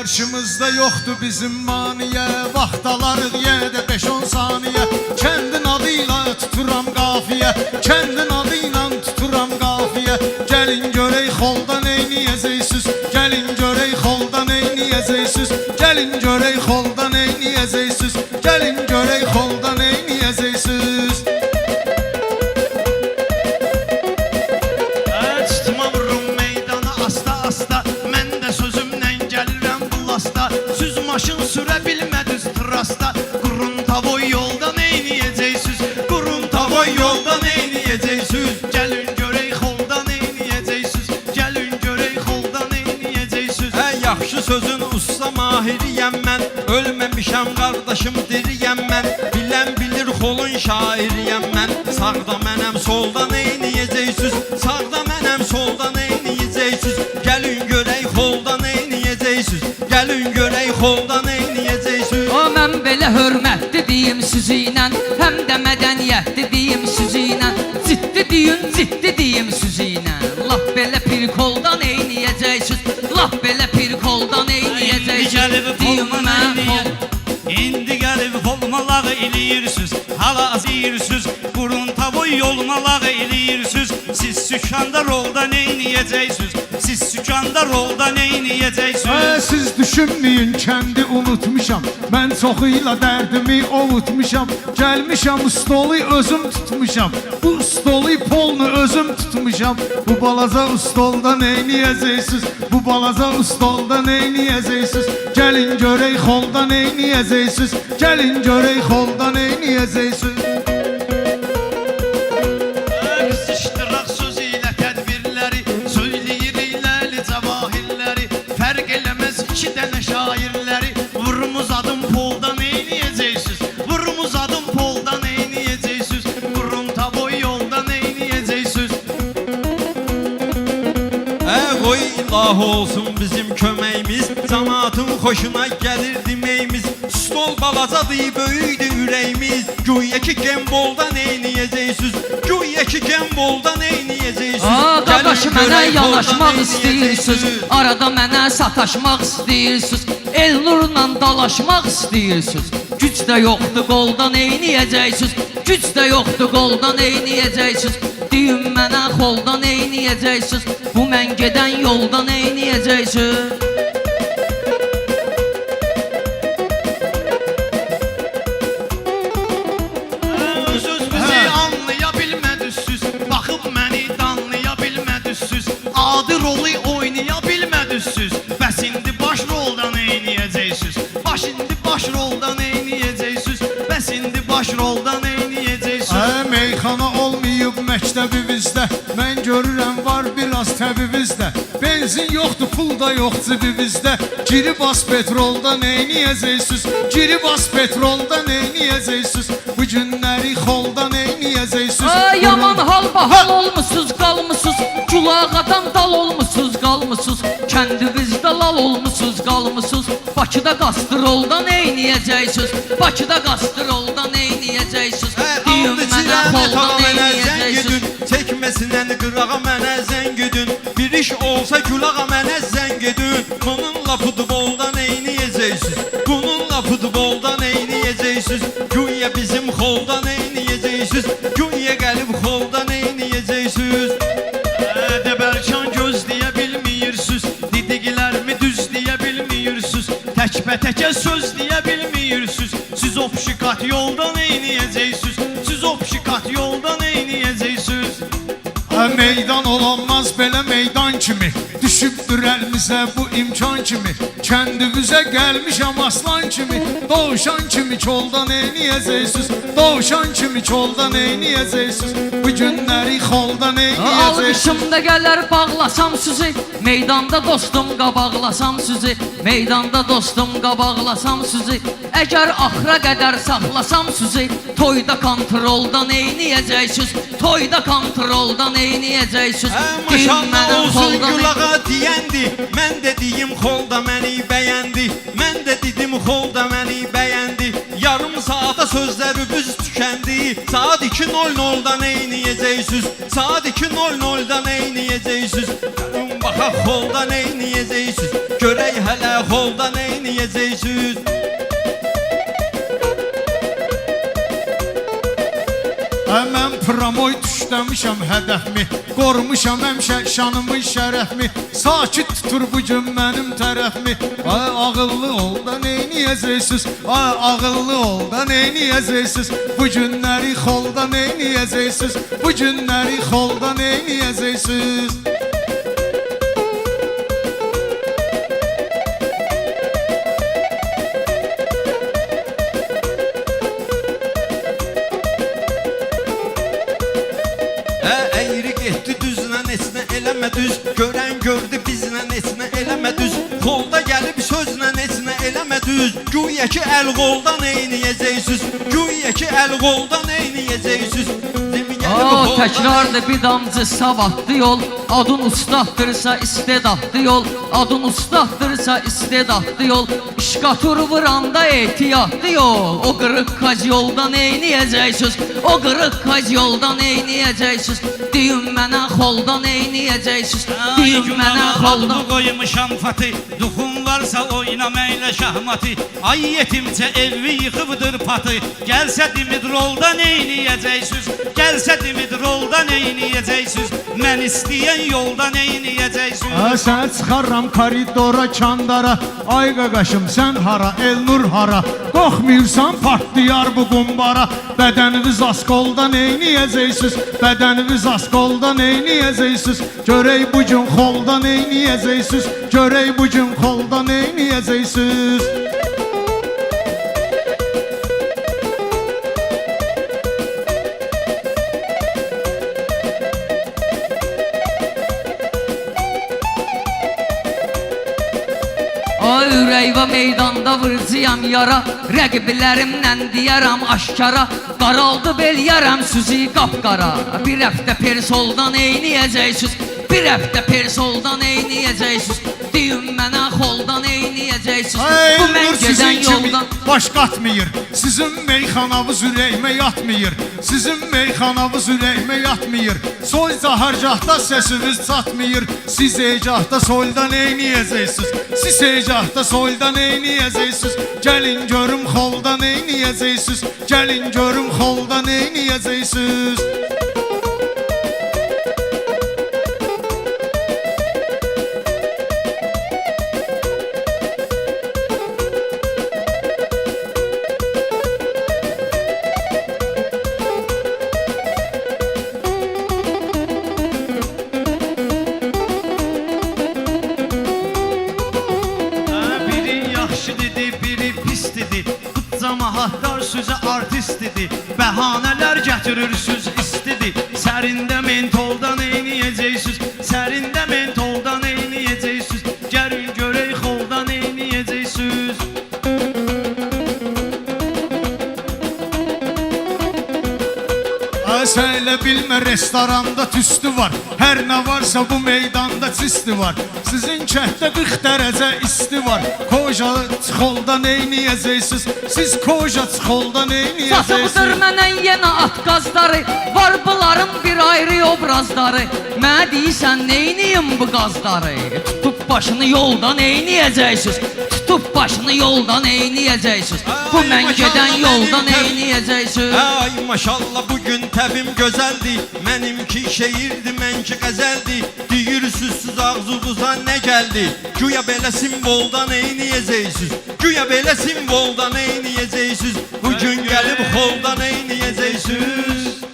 Karşımızda yoktu bizim maniye. Vaxtalarıq yenə 5-10 saniye. Kəndin adıyla tuturam qafiyə Kəndin adıyla tuturam qafiyə Gəlin görək xolda neyniyəcəksiniz Gəlin görək xolda neyniyəcəksiniz Gəlin görək xolda neyniyəcəksiniz Gəlin görək xolda neyniyəcəksiniz usta mahiriyəm mən Ölməmişəm qardaşım diriyəm mən Bilən bilir xolun şairiyəm mən Sağda mənəm solda neyniyəcəksiniz Sağda mənəm solda neyniyəcəksiniz Gəlin görək xolda neyniyəcəksiniz Gəlin görək xolda neyniyəcəksiniz O mən belə hörmətli deyim süzüylə Həm də mədəniyyətli deyim süzüylə Ciddi deyin, ciddi olmalı eləyirsiniz Siz sükanda rolda neyniyəcəksiniz Siz sükanda rolda neyniyəcəksiniz Hə, siz düşünməyin, kəndi unutmuşam. Mən çoxuyla dərdimi ovutmuşam. Gəlmişəm stolu özüm tutmuşam. Bu stolu polnu özüm tutmuşam. Bu balaca stolda neyniyəcəksiniz? Bu balaca stolda neyniyəcəksiniz? Gəlin görək xolda neyniyəcəksiniz? Gəlin görək xolda neyniyəcəksiniz? İlah olsun bizim köməyimiz Cəmaatın xoşuna gəlir deməyimiz Stol balacadır, böyükdür ürəyimiz Güya ki gembolda neyniyəcəksiniz Güya ki gembolda neyniyəcəksiniz Aa, qardaş mənə yanaşmaq istəyirsiniz. Arada mənə sataşmaq istəyirsiniz Elnurla dalaşmaq istəyirsiniz Güc də yoxdur qoldan eyniyəcəksiniz Güc də yoxdur qoldan eyniyəcəksiniz Deyin mənə xoldan eyniyəcəksiniz Bu mən gedən yoldan eyniyəcəksiniz Söz bizi anlaya bilmədiniz Baxıb məni danlaya Adi rolu oynaya bilmədiniz Bəs indi baş rolda neyniyəcəksiniz Baş indi baş rolda neyniyəcəksiniz Bəs indi baş rolda neyniyəcəksiniz Mən görürəm var biraz təbimizdə Benzin yoxdur, pul da yox cibimizdə Giri bas petrolda neyniyəcəksiniz Giri bas petrolda neyniyəcəksiniz Bu günləri xolda neyniyəcəksiniz Ay yaman hal bahal olmusunuz qalmısınız Culağadan dal olmusunuz qalmısınız Kəndinizdə lal olmusunuz qalmısınız Bakıda qastroldan eyniyəcəksiniz Bakıda qastroldan eyniyəcəksiniz Hə, Deyin aldı mənə çirənə xoldan Çəkməsindən qırağa mənə zəng edin Bir iş olsa gülağa mənə zəng edin Bununla futbolda neyniyəcəksiniz Bununla futbolda neyniyəcəksiniz Güya bizim xolda neyniyəcəksiniz Güya gəlib xolda neyniyəcəksiniz Debərkan göz deyə bilmirsiniz Didiqlərimi düz deyə bilmirsiniz Təkbətəkə söz deyə bilmirsiniz Siz opşikat yolda Enche-me əlimizə bu imkan kimi? Kəndimizə gəlmişəm aslan kimi? Doğuşan kimi çolda neyniyəcəksiniz Doğuşan kimi çolda neyniyəcəksiniz Bu günləri xolda neyniyəcəksiniz Alqışımda gələr bağlasam sizi. Meydanda dostum qabaqlasam sizi. Meydanda dostum qabaqlasam sizi. Əgər axıra qədər saxlasam sizi Toyda kontroldan eyniyəcəksiniz Toyda kontroldan eyniyəcəksiniz Deyin maşallah olsun xoldan gülağa deyəndi Mən də deyim xolda məni bəyəndi Mən də dedim xolda məni bəyəndi Yarım saata sözlərimiz tükəndi Saat 2.00-da neyniyəcəksiniz Saat 2.00-da neyniyəcəksiniz Baxaq xolda neyniyəcəksiniz Görək hələ xolda neyniyəcəksiniz promoy düşləmişəm hədəfmi? Qormuşam həmişə şanımı, şərəfmi? Sakit tutur bu gün mənim tərəfmi? Ay ağıllı ol da neyniyəcəksiniz Ay ağıllı ol da neyniyəcəksiniz Bu günləri xolda neyniyəcəksiniz Bu günləri xolda neyniyəcəksiniz eləmə düz. Görən gördü bizlə neçnə eləmə düz. Xolda gəlib sözlə neçnə eləmə düz. Güya ki əl qolda neyniyəcəksiniz Güya ki əl qolda neyniyəcəksiniz Demi gəlib O xolda təkrardır bir damcı savadlı yol. Adın ustaddırsa istedadlı yol. Adın ustaddırsa istedadlı yol. İşqatur vuranda ehtiyatlı yol. O qırıq kac yolda neyniyəcəksiniz O qırıq kac yolda neyniyəcəksiniz Deyin mənə xolda neyniyəcəksiniz Deyin mənə xolda Xolda qoymuşam fatı Duxun varsa oynam əylə şahmatı Ay yetimcə evi yıxıbdır patı. Gəlsə Dimitrolda neyniyəcəksiniz Gəlsə Dimitrolda neyniyəcəksiniz Mən istəyən yolda neyniyəcəksiniz Hə, səni çıxarram koridora, kandara Ay qaqaşım, sən hara, Elnur hara? Qorxmuyursan, partlayar bu qumbara Bədəniniz asqolda neyniyəcəksiniz Bədəniniz asqolda neyniyəcəksiniz Görək bu gün xolda neyniyəcəksiniz Görək bu gün xolda neyniyəcəksiniz Ay ürəyvə meydanda vırcıyam yara. Rəqiblərimlə deyərəm aşkara. Qaraldı bel yaram süzi qapqara. Bir həftə persoldan eyniyəcəksiniz Bir həftə persoldan eyniyəcəksiniz Deyin mənə eyniyəcəksiniz Ay Bu mən gedən yoldan baş qatmır Sizin meyxanavız ürəyimə yatmır Sizin meyxanavız ürəyimə yatmır Soy cahargahda səsiniz çatmır Siz ecahda solda neyniyəcəksiniz Siz ecahda solda neyniyəcəksiniz Gəlin görüm xolda neyniyəcəksiniz Gəlin görüm xolda neyniyəcəksiniz sözə artist dedi. Bəhanələr gətirirsiniz istidir Sərində mentolda Bilmə restoranda tüstü var. Hər nə varsa bu meydanda çisti var. Sizin kənddə 40 dərəcə isti var. Koja çıxolda neyniyəcəksiniz Siz koja çıxolda neyniyəcəksiniz mənə yenə at qazları Var bunların bir ayrı obrazları. Mənə deyirsən neyniyim bu qazları? Tutub başını yoldan neyniyəcəksiniz Tutub başını yoldan neyniyəcəksiniz Bu mən gedən yoldan neyniyəcəksiniz Ay maşallah bugün təbim gözəldi Mənimki şeirdi, mənki qəzəldi Deyirsiniz siz ağzınıza nə gəldi Güya belə simvolda neyniyəcəksiniz Güya belə simvolda neyniyəcəksiniz Bugün gəlib xolda neyniyəcəksiniz